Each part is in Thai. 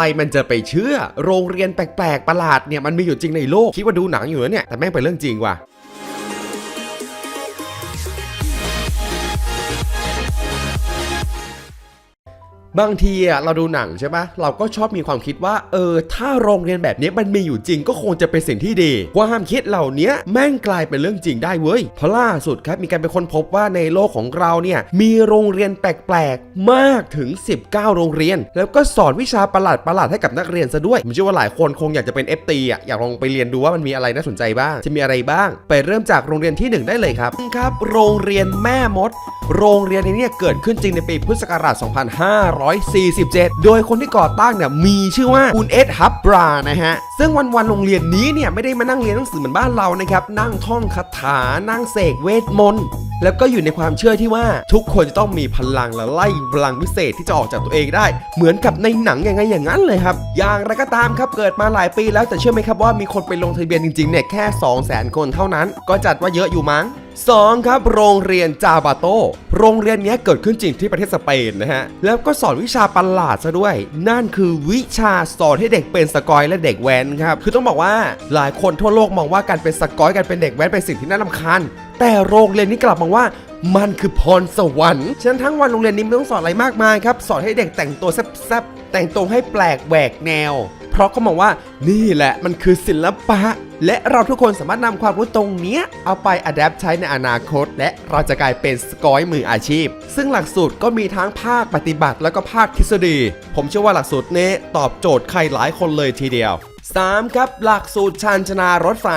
รมันจะไปเชื่อ โรงเรียนแปลกๆประหลาดเนี่ยมันมีอยู่จริงในโลกคิดว่าดูหนังอยู่นะเนี่ยแต่แม่งเป็นเรื่องจริงว่ะ บางทีอะเราดูหนังใช่ปะเราก็ชอบมีความคิดว่า เออ ถ้าโรงเรียนแบบนี้มันมีอยู่จริงก็คงจะเป็นสิ่งที่ดีความคิดเหล่านี้แม่งกลายเป็นเรื่องจริงได้เว้ยเพราะล่าสุดครับมีการไปค้นพบว่าในโลกของเราเนี่ยมีโรงเรียนแปลกๆมากถึง 19 โรงเรียน แล้วก็สอนวิชาประหลาดประหลาดๆให้กับนักเรียนซะด้วยผมเชื่อว่าหลายคนคงอยากจะเป็น FT อะอยากลองไปเรียนดูว่ามันมีอะไรน่าสนใจบ้าง จะมีอะไรบ้าง ไปเริ่มจากโรงเรียนที่หนึ่งได้เลยครับครับ โรงเรียนแม่มด โรงเรียนนี้เนี่ยเกิดขึ้นจริงในปีพุทธศักราช2547 โดยคนที่ก่อตั้งเนี่ยมีชื่อว่าคุณเอ็ดฮับบรานะฮะ ซึ่งวันๆโรงเรียนนี้เนี่ยไม่ได้มานั่งเรียนหนังสือเหมือนบ้านเรานะครับ นั่งท่องคาถา นั่งเสกเวทมนต์ แล้วก็อยู่ในความเชื่อที่ว่าทุกคนจะต้องมีพลังและไล่พลังพิเศษที่จะออกจากตัวเองได้ เหมือนกับในหนังยังไงอย่างนั้นเลยครับ อย่างไรก็ตามครับเกิดมาหลายปีแล้วแต่เชื่อไหมครับว่ามีคนไปลงทะเบียนจริงๆเนี่ยแค่ 2 0 0 0 0 0 คนเท่านั้น ก็จัดว่าเยอะอยู่มั้ง 2 ครับ โรงเรียนจาบาโต โรงเรียนนี้เกิดขึ้นจริงที่ประเทศสเปนนะฮะ แล้วก็สอนวิชาประหลาดซะด้วย นั่นคือวิชาสอนให้เด็กเป็นสกอยและเด็กแว้นครับ คือต้องบอกว่าหลายคนทั่วโลกมองว่าการเป็นสกอยการเป็นเด็กแว้นเป็นสิ่งที่น่ารำคาญ แต่โรงเรียนนี้กลับมองว่ามันคือพรสวรรค์ ฉะนั้นทั้งวันโรงเรียนนี้ไม่ต้องสอนอะไรมากมายครับ สอนให้เด็กแต่งตัวแซ่บๆ แต่งตัวให้แปลกแหวกแนว เพราะเขามองว่านี่แหละมันคือศิลปะ และเราทุกคนสามารถนำความรู้ตรงนี้ เอาไปอัดแอปใช้ในอนาคต และเราจะกลายเป็นสกอยมืออาชีพ ซึ่งหลักสูตรก็มีทั้งภาคปฏิบัติแล้วก็ภาคทฤษฎี ผมเชื่อว่าหลักสูตรนี้ตอบโจทย์ใครหลายคนเลยทีเดียว 3. ครับหลักสูตรชานชนารถไฟ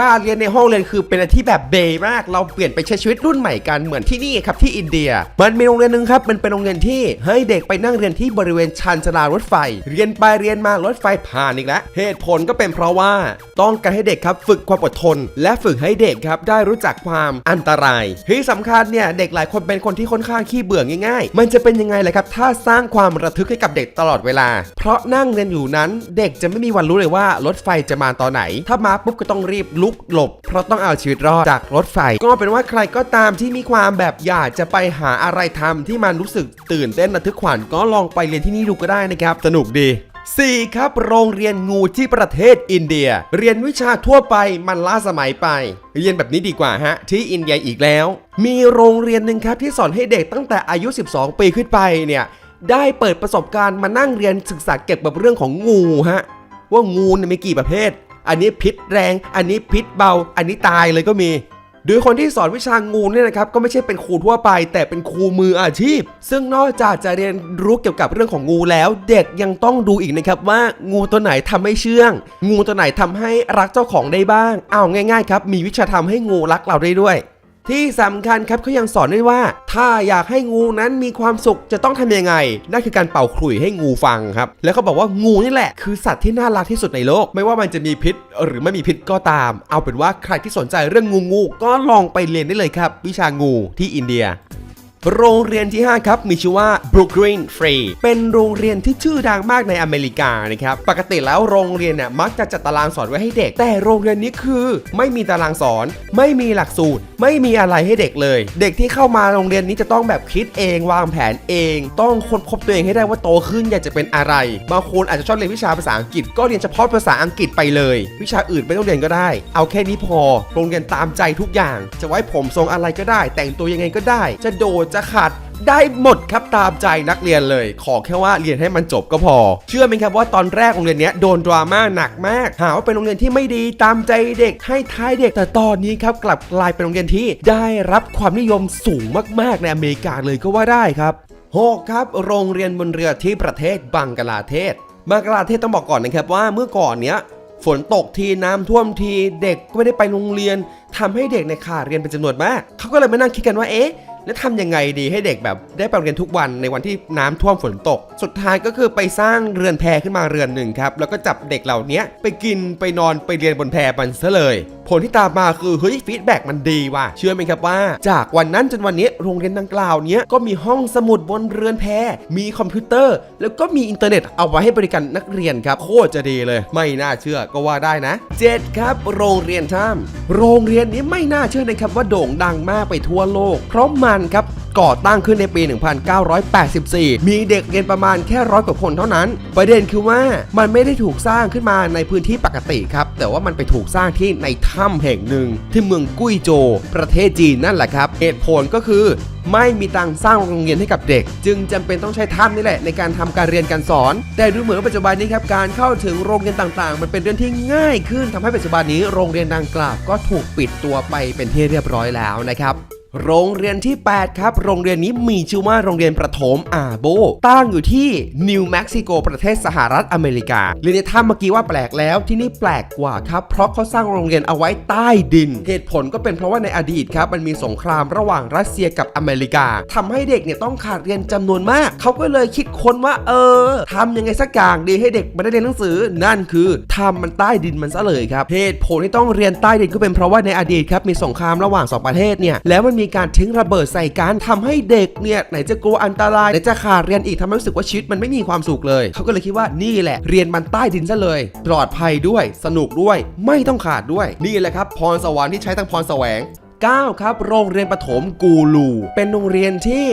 การเรียนในห้องเรียนคือเป็นอะไรที่แบบเบย์มาก เราเปลี่ยนไปใช้ชีวิตรุ่นใหม่กันเหมือนที่นี่ครับที่อินเดีย มันมีโรงเรียนหนึ่งครับมันเป็นโรงเรียนที่ให้เด็กไปนั่งเรียนที่บริเวณชานชนารถไฟ เรียนไปเรียนมารถไฟผ่านอีกแล้วเหตุผลก็เป็นเพราะว่าต้องการให้เด็กครับฝึกความอดทน และฝึกให้เด็กครับได้รู้จักความอันตรายที่สำคัญเนี่ยเด็กหลายคนเป็นคนที่ค่อนข้างขี้เบื่อง่ายๆ มันจะเป็นยังไงเลยครับถ้าสร้างความระทึกให้กับเด็กตลอดเวลา เพราะนั่งเรียนอยู่นั้นเด็กจะไม่มีวันรู้เลยว่ารถไฟจะมาตอนไหน ถ้ามาปุ๊บก็ต้องรีบลุกหลบ เพราะต้องเอาชีวิตรอดจากรถไฟ ก็เป็นว่าใครก็ตามที่มีความแบบอยากจะไปหาอะไรทำที่มันรู้สึกตื่นเต้นระทึกขวัญก็ลองไปเรียนที่นี่ดูก็ได้นะครับ สนุกดี 4. ครับ โรงเรียนงูที่ประเทศอินเดีย เรียนวิชาทั่วไปมันล้าสมัยไป เรียนแบบนี้ดีกว่าฮะ ที่อินเดียอีกแล้ว มีโรงเรียนหนึ่งครับที่สอนให้เด็กตั้งแต่อายุ 12 ปีขึ้นไปเนี่ยได้เปิดประสบการณ์มานั่งเรียนศึกษาเกี่ยวกับเรื่องของงูฮะ ว่างูมีกี่ประเภท อันนี้พิษแรง อันนี้พิษเบา อันนี้ตายเลยก็มีโดยคนที่สอนวิชางูเนี่ยนะครับก็ไม่ใช่เป็นครูทั่วไป แต่เป็นครูมืออาชีพ ซึ่งนอกจากจะเรียนรู้เกี่ยวกับเรื่องของงูแล้ว เด็กยังต้องดูอีกนะครับว่างูตัวไหนทำให้เชื่อง งูตัวไหนทำให้รักเจ้าของได้บ้างเอาง่าย ๆ ครับ มีวิชาทำให้งูรักเราได้ด้วย ที่สำคัญครับเขายังสอนด้วยว่า ถ้าอยากให้งูนั้นมีความสุขจะต้องทำยังไงนั่นคือการเป่าขลุ่ยให้งูฟังครับ แล้วเขาบอกว่างูนี่แหละ คือสัตว์ที่น่ารักที่สุดในโลก ไม่ว่ามันจะมีพิษ หรือไม่มีพิษก็ตาม เอาเป็นว่าใครที่สนใจเรื่องงูงูก็ลองไปเรียนได้เลยครับ วิชางูที่อินเดียโรงเรียนที่ 5 ครับ มีชื่อว่า Brooklyn Free เป็นโรงเรียนที่ชื่อดังมากในอเมริกานะครับ ปกติแล้วโรงเรียนเนี่ยมักจะจัดตารางสอนไว้ให้เด็ก แต่โรงเรียนนี้คือ ไม่มีตารางสอน ไม่มีหลักสูตร ไม่มีอะไรให้เด็กเลย เด็กที่เข้ามาโรงเรียนนี้จะต้องแบบคิดเองวางแผนเอง ต้องค้นพบตัวเองให้ได้ว่าโตขึ้นอยากจะเป็นอะไรบางคนอาจจะชอบเรียนวิชาภาษาอังกฤษ ก็เรียนเฉพาะภาษาอังกฤษไปเลย วิชาอื่นไม่ต้องเรียนก็ได้ เอาแค่นี้พอโรงเรียนตามใจทุกอย่าง จะไว้ผมทรงอะไรก็ได้ แต่งตัวยังไงก็ได้ จะโดดจะขัด ได้หมดครับตามใจนักเรียนเลย ขอแค่ว่าเรียนให้มันจบก็พอ เชื่อไหมครับว่าตอนแรกโรงเรียนเนี้ยโดนดราม่าหนักมาก หาว่าเป็นโรงเรียนที่ไม่ดีตามใจเด็กให้ท้ายเด็กแต่ตอนนี้ครับกลับกลายเป็นโรงเรียนที่ได้รับความนิยมสูงมากๆในอเมริกาเลยก็ว่าได้ครับ 6. ครับ โรงเรียนบนเรือที่ประเทศบังกลาเทศ บังกลาเทศต้องบอกก่อนนะครับว่าเมื่อก่อนเนี้ยฝนตกทีน้ำท่วมทีเด็กก็ไม่ได้ไปโรงเรียนทำให้เด็กในขาดเรียนเป็นจำนวนมากเขาก็เลยมานั่งคิดกันว่าเอ๊ะ แล้วทำยังไงดีให้เด็กแบบได้ไปเรียนทุกวันในวันที่น้ำท่วมฝนตก สุดท้ายก็คือไปสร้างเรือนแพขึ้นมาเรือนหนึ่งครับแล้วก็จับเด็กเหล่านี้ไปกินไปนอนไปเรียนบนแพมันซะเลย ผลที่ตามมาคือเฮ้ยฟีดแบ็กมันดีว่ะเชื่อไหมครับว่า จากวันนั้นจนวันนี้โรงเรียนดังกล่าวเนี้ยก็มีห้องสมุดบนเรือนแพ มีคอมพิวเตอร์ แล้วก็มีอินเทอร์เน็ตเอาไว้ให้บริการนักเรียนครับโคตรจะดีเลย ไม่น่าเชื่อก็ว่าได้นะ 7 ครับ โรงเรียนท่าม โรงเรียนนี้ไม่น่าเชื่อนะครับว่าโด่งดังมากไปทั่วโลก เพราะมันครับ ก่อตั้งขึ้นในปี 1984 มีเด็กเรียนประมาณแค่ร้อยกว่าคนเท่านั้น ประเด็นคือว่ามันไม่ได้ถูกสร้างขึ้นมาในพื้นที่ปกติครับ แต่ว่ามันไปถูกสร้างที่ในถ้ำแห่งหนึ่ง ที่เมืองกุ้ยโจวประเทศจีนนั่นแหละครับเหตุผลก็คือไม่มีตังสร้างโรงเรียนให้กับเด็ก จึงจำเป็นต้องใช้ถ้ำนี่แหละในการทำการเรียนการสอน แต่ดูเหมือนว่าปัจจุบันนี้ครับการเข้าถึงโรงเรียนต่างๆ มันเป็นเรื่องที่ง่ายขึ้นทำให้ปัจจุบันนี้โรงเรียนดังกล่าวก็ถูกปิดตัวไปเป็นที่เรียบร้อยแล้วนะครับ โรงเรียนที่ 8 ครับ โรงเรียนนี้มีชื่อว่าโรงเรียนประถมอาโบ ตั้งอยู่ที่นิวเม็กซิโกประเทศสหรัฐอเมริกา เรียนในถ้ำเมื่อกี้ว่าแปลกแล้วที่นี่แปลกกว่าครับ เพราะเขาสร้างโรงเรียนเอาไว้ใต้ดิน เหตุผลก็เป็นเพราะว่าในอดีตครับ มันมีสงครามระหว่างรัสเซียกับอเมริกาทำให้เด็กเนี่ยต้องขาดเรียนจำนวนมาก เขาก็เลยคิดค้นว่า เออทำยังไงสักอย่างดีให้เด็กมาได้เรียนหนังสือ นั่นคือทำมันใต้ดินมันซะเลยครับ เหตุผลที่ต้องเรียนใต้ดินก็เป็นเพราะว่าในอดีตครับมีสงครามระหว่างสองประเทศเนี่ยแล้วมันมีการทิ้งระเบิดใส่กันทำให้เด็กเนี่ยไหนจะกลัวอันตรายไหนจะขาดเรียนอีกทำให้รู้สึกว่าชีวิตมันไม่มีความสุขเลย เขาก็เลยคิดว่านี่แหละ เรียนมันใต้ดินซะเลย ปลอดภัยด้วย สนุกด้วย ไม่ต้องขาดด้วย นี่แหละครับ พรสวรรค์ที่ใช้ทั้งพรแสวง 9 ครับ โรงเรียนประถมกูลู เป็นโรงเรียนที่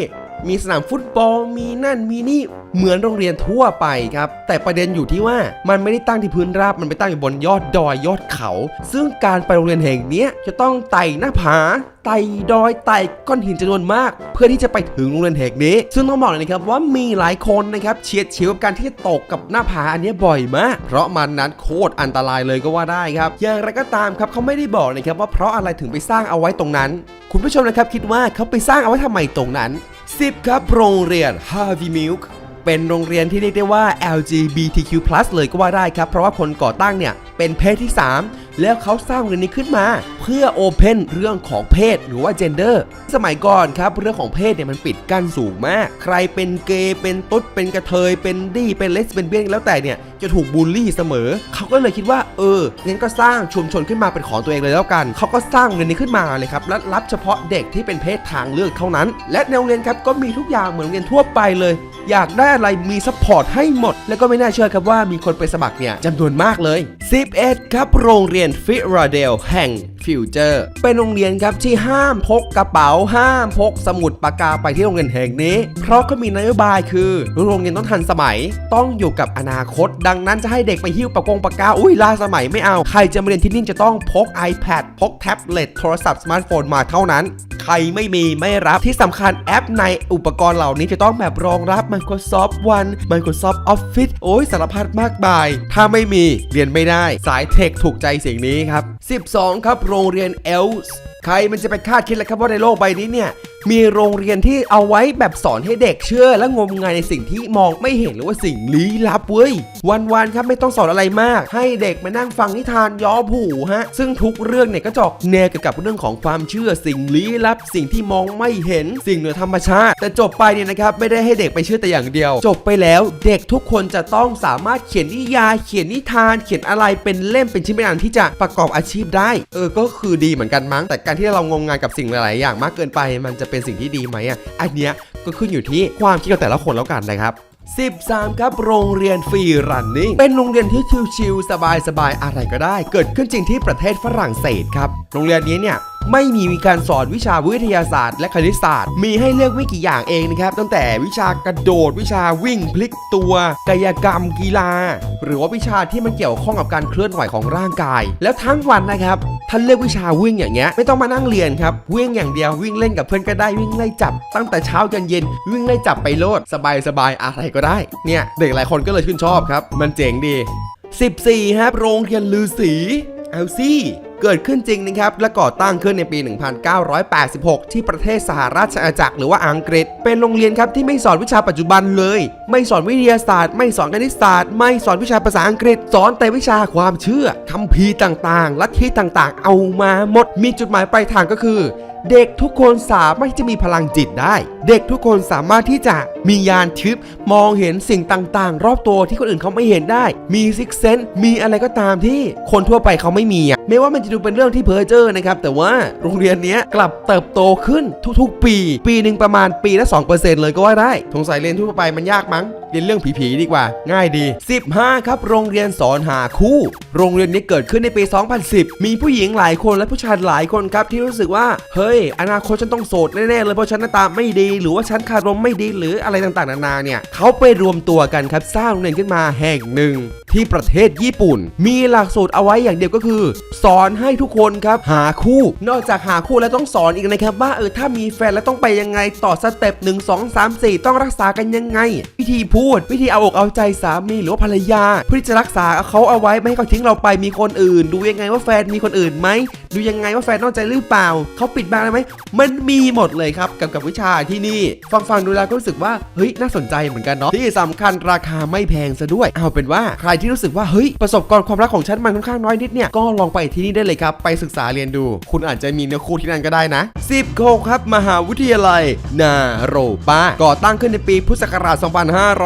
มีสนามฟุตบอล มีนั่นมีนี่เหมือนโรงเรียนทั่วไปครับ แต่ประเด็นอยู่ที่ว่ามันไม่ได้ตั้งที่พื้นราบ มันไปตั้งอยู่บนยอดดอยยอดเขา ซึ่งการไปโรงเรียนแห่งนี้จะต้องไต่หน้าผาไต่ดอยไต่ก้อนหินจำนวนมาก เพื่อที่จะไปถึงโรงเรียนแห่งนี้ ซึ่งต้องบอกเลยนะครับว่ามีหลายคนนะครับเฉียดฉิวกับการที่จะตกกับหน้าผาอันนี้บ่อยมาก เพราะมันนั้นโคตรอันตรายเลยก็ว่าได้ครับ อย่างไรก็ตามครับเขาไม่ได้บอกนะครับว่าเพราะอะไรถึงไปสร้างเอาไว้ตรงนั้น คุณผู้ชมนะครับคิดว่าเขาไปสร้างเอาไว้ทำไมตรงนั้น 10 ครับ โรงเรียน Harvey Milk เป็นโรงเรียนที่เรียกได้ว่า LGBTQ+ เลยก็ว่าได้ครับ เพราะว่าคนก่อตั้งเนี่ย เป็นเพศที่ 3 แล้วเขาสร้างโรงเรียนนี้ขึ้นมา เพื่อโอเพนเรื่องของเพศหรือว่า gender สมัยก่อนครับเรื่องของเพศเนี่ยมันปิดกั้นสูงมาก ใครเป็นเกย์เป็นตุ๊ดเป็นกระเทยเป็นดี้เป็นเลสเป็นเบี้ยนแล้วแต่เนี่ยจะถูกบูลลี่เสมอ เขาก็เลยคิดว่าเอองั้นก็สร้างชุมชนขึ้นมาเป็นของตัวเองเลยแล้วกัน เขาก็สร้างโรงเรียนนี้ขึ้นมาเลยครับและรับเฉพาะเด็กที่เป็นเพศทางเลือกเท่านั้น และในโรงเรียนครับก็มีทุกอย่างเหมือนโรงเรียนทั่วไปเลย อยากได้อะไรมีซัพพอร์ตให้หมด แล้วก็ไม่น่าเชื่อครับว่ามีคนไปสมัครเนี่ยจำนวนมากเลย 11 ครับโรงเรียนฟิราเดลแห่งิวเจอร์เป็นโรงเรียนครับที่ห้ามพกกระเป๋าห้ามพกสมุดปากกาไปที่โรงเรียนแห่งนี้ เพราะเขามีนโยบายคือ โรงเรียนต้องทันสมัย ต้องอยู่กับอนาคต ดังนั้นจะให้เด็กไปหิ้วปากกงปากกาอุ้ยล่าสมัยไม่เอา ใครจะมาเรียนที่นี่จะต้องพก iPad พกแท็บเล็ตโทรศัพท์สมาร์ทโฟนมาเท่านั้น ใครไม่มีไม่รับที่สำคัญแอปในอุปกรณ์เหล่านี้จะต้องแบบรองรับ Microsoft One Microsoft Office โอ้ยสารพัดมากมาย ถ้าไม่มีเรียนไม่ได้ สายเทคถูกใจสิ่งนี้ครับ 12 ครับโร Florian Els ใครมันจะไปคาดคิดเลยครับว่าในโลกใบนี้เนี่ยมีโรงเรียนที่เอาไว้แบบสอนให้เด็กเชื่อ และงมงายในสิ่งที่มองไม่เห็นหรือว่าสิ่งลี้ลับเว้ย วันๆครับไม่ต้องสอนอะไรมาก ให้เด็กมานั่งฟังนิทานย้อผูฮะ ซึ่งทุกเรื่องเนี่ยก็จออกแนวเกี่ยวกับเรื่องของความเชื่อสิ่งลี้ลับ สิ่งที่มองไม่เห็นสิ่งเหนือธรรมชาติ แต่จบไปเนี่ยนะครับไม่ได้ให้เด็กไปเชื่อแต่อย่างเดียว จบไปแล้วเด็กทุกคนจะต้องสามารถเขียนนิยายเขียนนิทาน เขียนอะไรเป็นเล่มเป็นชิ้นเป็นอันที่จะประกอบอาชีพได้ เออก็คือดีเหมือนกันมั้งแต่การที่เรางมงานกับสิ่งหลาย ๆ อย่างมากเกินไป มันจะเป็นสิ่งที่ดีไหมอะอันเนี้ยก็ขึ้นอยู่ที่ความคิดของแต่ละคนแล้วกันนะครับ13 ครับ โรงเรียนฟรีรันนิ่ง เป็นโรงเรียนที่ชิลๆสบายๆ อะไรก็ได้ เกิดขึ้นจริงที่ประเทศฝรั่งเศสครับ โรงเรียนนี้เนี่ย ไม่มีมีการสอนวิชาวิทยาศาสตร์ และคณิตศาสตร์ มีให้เลือกไม่กี่อย่างเองนะครับ ตั้งแต่วิชากระโดด วิชาวิ่งพลิกตัว กายกรรมกีฬา หรือว่าวิชาที่มันเกี่ยวข้องกับการเคลื่อนไหวของร่างกาย แล้วทั้งวันนะครับท่านเลือกวิชาวิ่งอย่างเงี้ยไม่ต้องมานั่งเรียนครับวิ่งอย่างเดียววิ่งเล่นกับเพื่อนก็ได้วิ่งไล่จับ ตั้งแต่เช้าจนเย็นวิ่งไล่จับไปโลดสบายสบายอะไรก็ได้เนี่ยเด็กหลายคนก็เลยชื่นชอบครับ มันเจ๋งดี 14ครับโรงเรียนลือสีเอาซี่ เกิดขึ้นจริงนะครับและก่อตั้งขึ้นในปี 1986 ที่ประเทศสหราชอาณาจักรหรือว่าอังกฤษ เป็นโรงเรียนครับที่ไม่สอนวิชาปัจจุบันเลย ไม่สอนวิทยาศาสตร์ ไม่สอนคณิตศาสตร์ ไม่สอนวิชาภาษาอังกฤษ สอนแต่วิชาความเชื่อคัมภีร์ต่างๆ ลัทธิต่างๆ เอามาหมด มีจุดหมายปลายทางก็คือเด็กทุกคนสามารถที่จะมีพลังจิตได้ เด็กทุกคนสามารถที่จะมียานทิพย์มองเห็นสิ่งต่างๆ รอบตัวที่คนอื่นเขาไม่เห็นได้ มีซิกเซนมีอะไรก็ตามที่คนทั่วไปเขาไม่มีอะไม่ว่ามันจะดูเป็นเรื่องที่เพ้อเจ้อนะครับ แต่ว่าโรงเรียนนี้กลับเติบโตขึ้นทุกๆ ปี ปีหนึ่งประมาณปีละ2%เลยก็ว่าได้สงสัยเรียนทั่วไปมันยากมั้งเรียนเรื่องผีๆดีกว่า ง่ายดี 15 ครับโรงเรียนสอนหาคู่ โรงเรียนนี้เกิดขึ้นในปี 2010 มีผู้หญิงหลายคนและผู้ชายหลายคนครับที่รู้สึกว่า เฮ้ย อนาคตฉันต้องโสดแน่ๆเลยเพราะฉันหน้าตาไม่ดี หรือว่าฉันคารมไม่ดีหรืออะไรต่างๆนานาเนี่ยเขาไปรวมตัวกันครับสร้างโรงเรียนขึ้นมาแห่งหนึ่ง ที่ประเทศญี่ปุ่น มีหลักสูตรเอาไว้อย่างเดียวก็คือ สอนให้ทุกคนครับหาคู่ นอกจากหาคู่แล้วต้องสอนอีกนะครับว่าเออถ้ามีแฟนแล้วต้องไปยังไงต่อสเต็ปหนึ่งสองสามสี่ต้องรักษากันยังไง วิธีพูด วิธีเอาอกเอาใจสามีหรือว่าภรรยา เพื่อที่จะรักษาเขาเอาไว้ไม่ให้เขาทิ้งเราไปมีคนอื่น ดูยังไงว่าแฟนมีคนอื่นไหมดูยังไงว่าแฟนนอกใจหรือเปล่าเขาปิดบังอะไรไหมมันมีหมดเลยครับกับกับวิชาที่นี่ ฟังฟังดูแล้วก็รู้สึกว่าเฮ้ยน่าสนใจเหมือนกันเนาะที่สำคัญราคาไม่แพงซะด้วย เอาเป็นว่าใครที่รู้สึกว่าเฮ้ยประสบการณ์ความรักของฉันมันค่อนข้างน้อยนิดเนี่ยก็ลองไปที่นี่ได้เลยครับ ไปศึกษาเรียนดู คุณอาจจะมีเนื้อคู่ที่นั่นก็ได้นะ10โคครับมหาวิทยาลัย นาโรปาก่อตั้งขึ้นในปีพุทธศักราช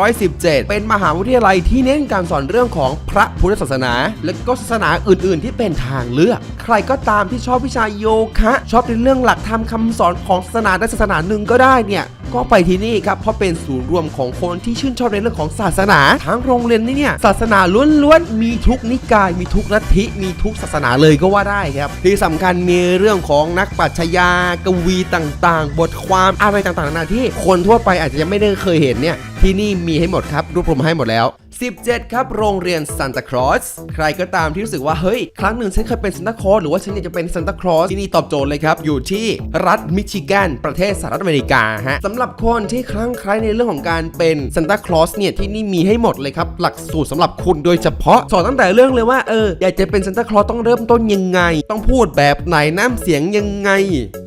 2517 เป็นมหาวิทยาลัยที่เน้นการสอนเรื่องของพระพุทธศาสนา และก็ศาสนาอื่น ๆ ที่เป็นทางเลือก ใครก็ตามที่ชอบวิชาโยคะ ชอบในเรื่องหลักธรรมคำสอนของศาสนาใดศาสนาหนึ่งก็ได้เนี่ย ก็ไปที่นี่ครับเพราะเป็นศูนย์รวมของคนที่ชื่นชอบในเรื่องของศาสนา ทั้งโรงเรียนนี่เนี่ยศาสนาล้วนๆมีทุกนิกาย มีทุกลัทธิมีทุกศาสนาเลยก็ว่าได้ครับที่สำคัญมีเรื่องของนักปรัชญากวีต่างๆ บทความอะไรต่างๆนานาที่คนทั่วไปอาจจะยังไม่ได้เคยเห็นเนี่ยที่นี่มีให้หมดครับรวบรวมให้หมดแล้ว 17 ครับโรงเรียนซันตาครอสใครก็ตามที่รู้สึกว่าเฮ้ย ครั้งหนึ่งฉันเคยเป็นซันตาคลอสหรือว่าฉันอยากจะเป็นซันตาคลอสที่นี่ตอบโจทย์เลยครับ อยู่ที่รัฐมิชิแกน ประเทศสหรัฐอเมริกาฮะสำหรับคนที่คลั่งไคล้ในเรื่องของการเป็นซันตาคลอสเนี่ยที่นี่มีให้หมดเลยครับ หลักสูตรสำหรับคุณโดยเฉพาะสอนตั้งแต่เรื่องเลยว่าเอออยากจะเป็นซันตาคลอสต้องเริ่มต้นยังไง ต้องพูดแบบไหนน้ำเสียงยังไง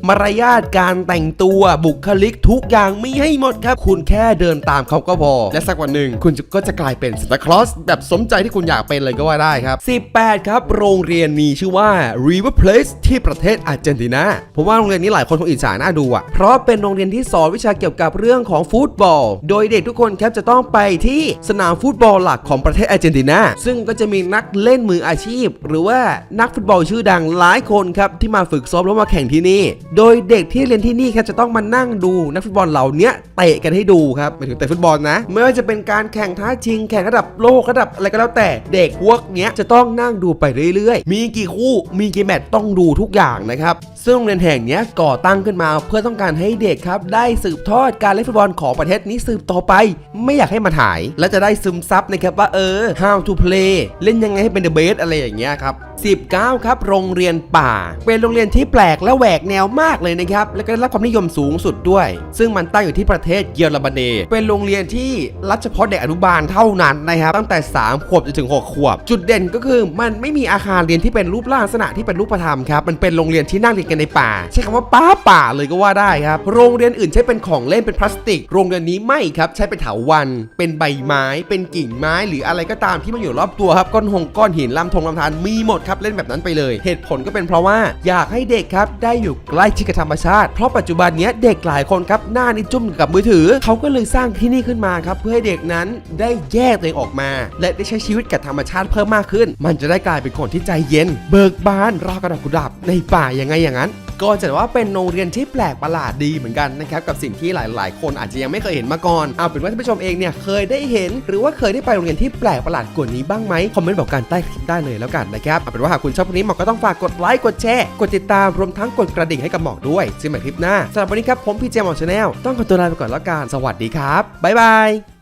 มารยาทการแต่งตัวบุคลิกทุกอย่างมีให้หมดครับ คุณแค่เดินตามเขาก็พอและสักวันหนึ่งคุณก็จะกลายเป็นตาคลอสแบบสมใจที่คุณอยากเป็นเลยก็ว่าได้ครับ 18 ครับ โรงเรียนมีชื่อว่า River Place ที่ประเทศอาร์เจนตินาผมว่าโรงเรียนนี้หลายคนคงอิจฉาน่าดูอะ เพราะเป็นโรงเรียนที่สอนวิชาเกี่ยวกับเรื่องของฟุตบอล โดยเด็กทุกคนครับจะต้องไปที่สนามฟุตบอลหลักของประเทศอาร์เจนตินาซึ่งก็จะมีนักเล่นมืออาชีพ หรือว่านักฟุตบอลชื่อดังหลายคนครับที่มาฝึกซ้อมแล้วมาแข่งที่นี่ โดยเด็กที่เรียนที่นี่ครับจะต้องมานั่งดูนักฟุตบอลเหล่านี้เตะกันให้ดูครับหมายถึงเตะฟุตบอลนะไม่ว่าจะเป็นการแข่งท้าชิงแข่งระดับโลกระดับอะไรก็แล้วแต่เด็กพวกเนี้ยจะต้องนั่งดูไปเรื่อยๆ มีกี่คู่มีกี่แมตช์ต้องดูทุกอย่างนะครับ ซึ่งโรงเรียนแห่งนี้ก่อตั้งขึ้นมาเพื่อต้องการให้เด็กครับ ได้สืบทอดการเล่นฟุตบอลของประเทศนี้สืบต่อไป ไม่อยากให้มันหาย และจะได้ซึมซับนะครับว่าเออ how to play เล่นยังไงให้เป็น the best อะไรอย่างเงี้ยครับ19 ครับโรงเรียนป่า เป็นโรงเรียนที่แปลกและแหวกแนวมากเลยนะครับ และก็ได้รับความนิยมสูงสุดด้วย ซึ่งมันตั้งอยู่ที่ประเทศเยอรมนีเป็นโรงเรียนที่รับเฉพาะเด็กอนุบาลเท่านั้นนะครับตั้งแต่ 3 ขวบจนถึง 6 ขวบ จุดเด่นก็คือมันไม่มีอาคารเรียนที่เป็นรูปร่างลักษณะที่เป็นรูปธรรมครับมันเป็นโรงเรียนที่นั่งเรียนกันในป่า ใช้คำว่าป้าป่าเลยก็ว่าได้ครับโรงเรียนอื่นใช้เป็นของเล่นเป็นพลาสติก โรงเรียนนี้ไม่ครับใช้เป็นเถาวัลย์เป็นใบไม้ เป็นกิ่งไม้ หรืออะไรก็ตามที่มันอยู่รอบตัวครับก้อนหงก้อนหินลำธงลำธารมีหมดครับเล่นแบบนั้นไปเลย เหตุผลก็เป็นเพราะว่าอยากให้เด็กครับได้อยู่ใกล้ชิดกับธรรมชาติ เพราะปัจจุบันนี้เด็กหลายคนครับหน้านี่จุ่มกับมือถือ เขาก็เลยสร้างที่นี่ขึ้นมาครับเพื่อให้เด็กนั้นได้แยกตัวเองออกมา และได้ใช้ชีวิตกับธรรมชาติเพิ่มมากขึ้น มันจะได้กลายเป็นคนที่ใจเย็น เบิกบานราวกระดอกกุหลาบในป่ายังไงอย่างนั้นก็จะว่าเป็นโรงเรียนที่แปลกประหลาดดีเหมือนกันนะครับกับสิ่งที่หลาย ๆ คนอาจจะยังไม่เคยเห็นมาก่อนเอาเป็นว่าท่านผู้ชมเองเนี่ยเคยได้เห็น หรือว่าเคยได้ไปโรงเรียนที่แปลกประหลาดกว่านี้บ้างไหมคอมเมนต์บอกกันใต้คลิปได้เลยแล้วกันนะครับเอาเป็นว่าหากคุณชอบคลิปนี้หมอกก็ต้องฝากกดไลค์กดแชร์กดติดตามรวมทั้งกดกระดิ่งให้กับหมอกด้วยซึ่งใหม่คลิปหน้าสำหรับวันนี้ครับผมพี่เจมส์หมอกชาแนลต้องขอตัวลาไปก่อนแล้วกันสวัสดีครับบ๊ายบาย